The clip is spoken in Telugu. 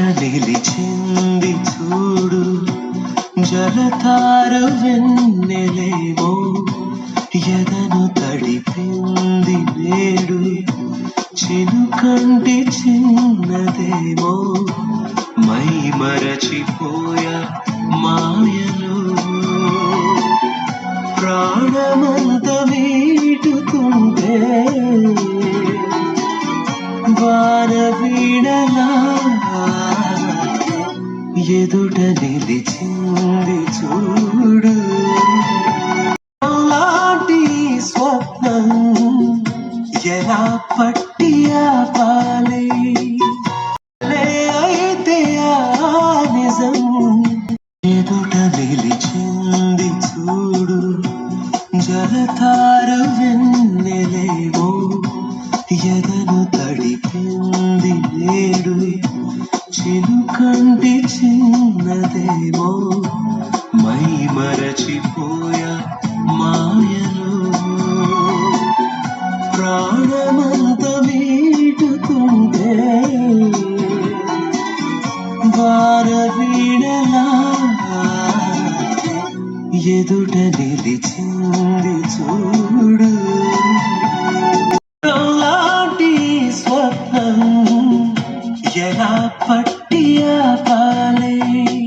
నిలిచింది చూడు. జలతారు వెన్నెలేమో ఎదను తడిపింది నేడు. చినుకంటి చిన్నదేమో మై మరచిపోయా మాయలో. ప్రాణమంత వీటుతుంటే వా వీణలా ఎదుట నిలిచింది చూడు. అలాంటి స్వప్నం ఎలా పట్టి ఆపాలి? అయితే ఆ నిజం ఎదుట నిలిచింది చూడు. జలతారు వెన్నెలేమో చిలుకంటి చిన్నదేమో మై మరచిపోయా మాయలో. ప్రాణమంత వీటుతుంటే వార వీణలా ఎదుట నిలిచి பட்டியா பாலே.